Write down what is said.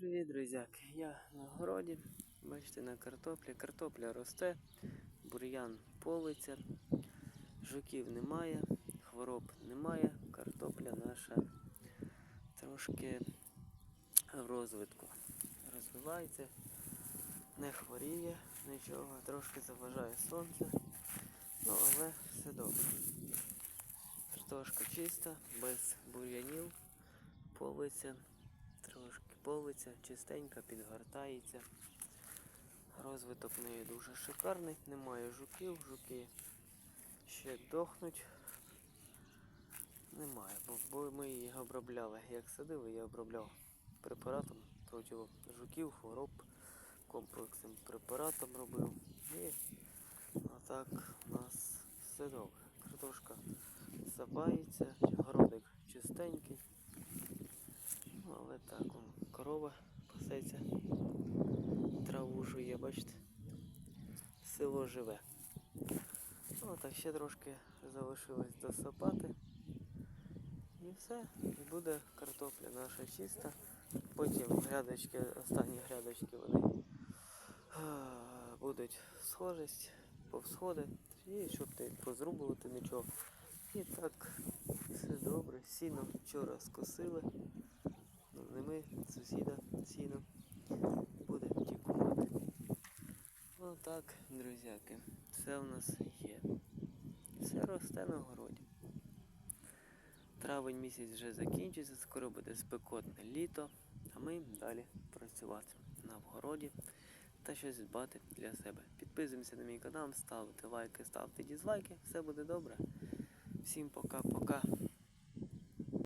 Привіт, друзяки! Я на городі. Бачите, на картоплі. Картопля росте, бур'ян политься, жуків немає, хвороб немає. Картопля наша трошки в розвитку. Розвивається, не хворіє нічого, трошки заважає сонце. Ну, але все добре. Картошка чиста, без бур'янів, политься, трошки политься, чистенька, підгортається. Розвиток неї дуже шикарний, немає жуків, жуки ще дохнуть. Немає, бо ми її обробляли. Як садили, я обробляв препаратом проти жуків, хвороб, комплексним препаратом робив. І отак у нас все добре. Картошка сапається, городик чистенький. Так, корова пасеться, траву жує, бачите. Село живе. Ну, так ще трошки залишилось досапати. І все. І буде картопля наша чиста. Потім грядочки, останні грядочки вони будуть схожість, повсходи. І щоб не позрубувати нічого. І так, все добре. Сіно вчора скосили. Ну, ми, сусіда сіно. Буде тікувати. Ну так, друзяки, все в нас є. Все росте на городі. Травень місяць вже закінчиться, скоро буде спекотне літо, а ми далі працювати на вгороді та щось дбати для себе. Підписуємося на мій канал, ставте лайки, ставте дізлайки, все буде добре. Всім пока-пока.